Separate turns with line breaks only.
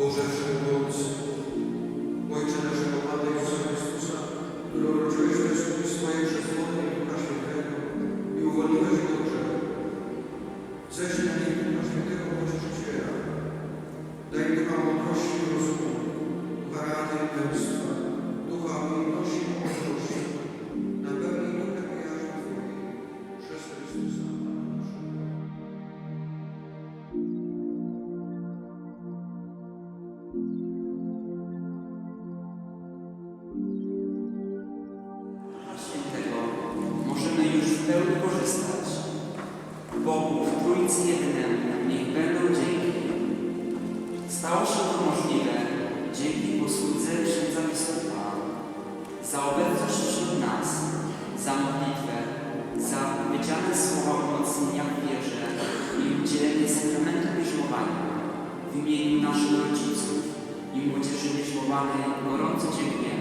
Boże Wszechmogący, Ojcze naszego Pana Jezusa Chrystusa, który urodziłeś bez swoje przez wodę i Ducha Świętego i uwolniłeś go grzechu. Ześlij na nich Ducha Świętego Pocieszyciela. Daj Ducha mądrości i rozumu,
już w pełni korzystać. Bogu w Trójcy Jednym niech będą dzięki. Stało się to możliwe dzięki posłudze księdza biskupa, za obecność wśród nas, za modlitwę, za powiedziane słowa umocnienia w wierze i udzielenie sakramentu bierzmowania w imieniu naszych rodziców i młodzieży bierzmowanej gorąco dziękujemy.